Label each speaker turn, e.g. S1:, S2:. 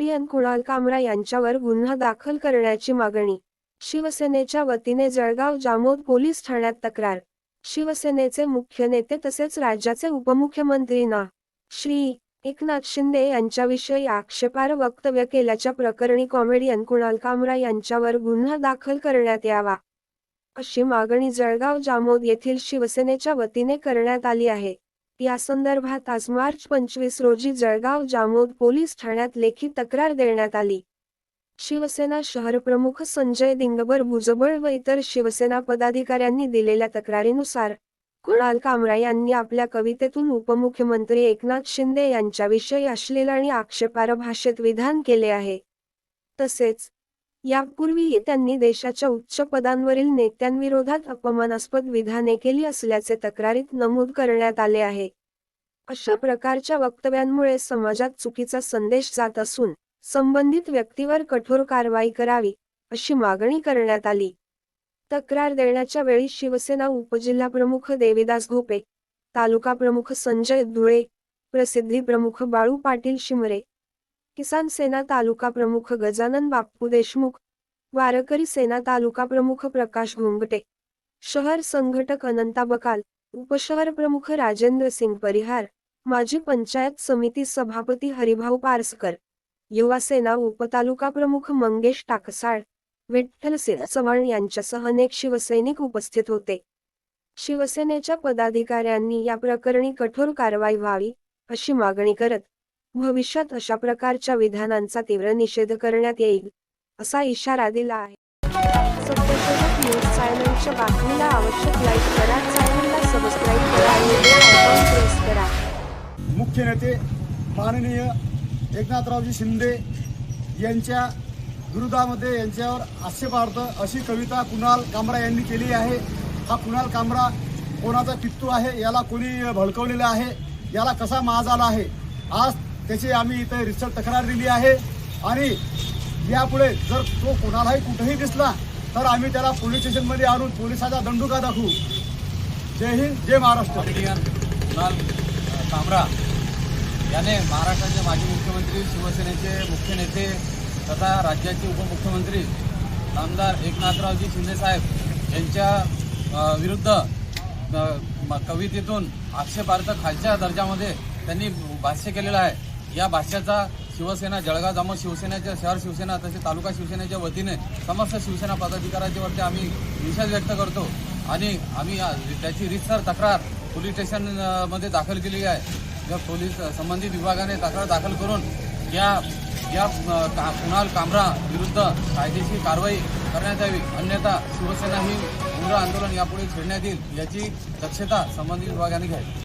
S1: Comedian Kunal कामरा यांच्यावर गुन्हा दाखल करण्याची मागणी. शिवसेनेच्या वतीने जळगाव जामोद पोलीस ठाण्यात तक्रार. शिवसेनेचे मुख्य नेते तसेच राज्याचे उपमुख्यमंत्री ना. श्री. एकनाथ शिंदे यांच्याविषयी आक्षेपार्ह वक्तव्य केल्याच्या प्रकरणी कॉमेडियन कुणाल कामरा यांच्यावर गुन्हा दाखल करण्यात यावा. अशी मागणी जळगाव जामोद येथील शिवसेनेच्या वतीने करण्यात आली आहे. या संदर्भात आज मार्च पंचवीस रोजी जळगाव जामोद पोलीस ठाण्यात लेखी तक्रार देण्यात आली. शिवसेना शहरप्रमुख संजय दिंगबर भुजबळ व इतर शिवसेना पदाधिकाऱ्यांनी दिलेल्या तक्रारीनुसार कुणाल कामरा यांनी आपल्या कवितेतून उपमुख्यमंत्री एकनाथ शिंदे यांच्याविषयी अश्लील आणि आक्षेपार्ह भाषेत विधान केले आहे. तसेच यापूर्वीही त्यांनी देशाच्या उच्च पदांवरील नेत्यांविरोधात अपमानास्पद विधाने केली असल्याचे तक्रारीत नमूद करण्यात आले आहे. अशा प्रकारच्या वक्तव्यांमुळे समाजात चुकीचा संदेश जात असून संबंधित व्यक्तीवर कठोर कारवाई करावी अशी मागणी करण्यात आली. तक्रार देण्याच्या वेळी शिवसेना उपजिल्हाप्रमुख देविदास घोपे तालुका प्रमुख संजय धुळे प्रसिद्धी प्रमुख बाळू पाटील शिमरे किसान सेना तालुका प्रमुख गजानन बाप्पू देशमुख वारकरी सेना तालुका प्रमुख प्रकाश घोंगटे शहर संघटक अनंता बकाल उपशहर प्रमुख राजेंद्र सिंग परिहार माजी पंचायत समिती सभापती हरिभाऊ पारसकर युवा सेना उपतालुका प्रमुख मंगेश टाकसाळ विठ्ठलसिंह चव्हाण यांच्यासह अनेक शिवसैनिक उपस्थित होते. शिवसेनेच्या पदाधिकाऱ्यांनी या प्रकरणी कठोर कारवाई व्हावी अशी मागणी करत भविष्यात अशा प्रकारच्या विधानांचा तीव्र निषेध करण्यात येईल असा इशारा दिला आहे. सत्यशोधक न्यूज चॅनलच्या बातमीला आवश्यक लाईक करा चॅनलला सबस्क्राईब करा आणि बेल आयकॉन प्रेस करा.
S2: मुख्य नेते माननीय एकनाथरावजी शिंदे यांच्या विरोधामध्ये यांच्यावर आक्षेपार्थ अशी कविता कुणाल कामरा यांनी केली आहे. हा कुणाल कामरा कोणाचा पित्तू आहे? याला कोणी भडकवलेला आहे? याला कसा माज आला आहे? आज त्याची आम्ही इथे रिसर्च तक्रार दिली आहे. आणि यापुढे जर तो कोणालाही कुठेही दिसला तर आम्ही त्याला पोलीस स्टेशनमध्ये आणून पोलिसाचा दंडुका दाखवू. जय हिंद जय महाराष्ट्र.
S3: लाल कामरा याने महाराष्ट्राचे माजी मुख्यमंत्री शिवसेनेचे मुख्य नेते तथा राज्याचे उपमुख्यमंत्री आमदार एकनाथरावजी शिंदेसाहेब यांच्या विरुद्ध म- कवितेतून आक्षेपार्थ खालच्या दर्जामध्ये त्यांनी भाष्य केलेलं आहे. या भाष्याचा शिवसेना जळगाव जामो शिवसेनेच्या शहर शिवसेना तसेच तालुका शिवसेनेच्या वतीने समस्त शिवसेना पदाधिकाऱ्यांच्या वरती आम्ही निषेध व्यक्त करतो. आणि आम्ही त्याची रितसर तक्रार पोलीस स्टेशनमध्ये दाखल केली आहे. जर पोलीस संबंधित विभागाने तक्रार दाखल करून या या का- कुणाल कामरा विरुद्ध कायदेशीर कारवाई करण्यात यावी अन्यथा शिवसेना ही उग्र आंदोलन यापुढे छेडण्यात येईल याची दक्षता संबंधित विभागाने घ्यावी.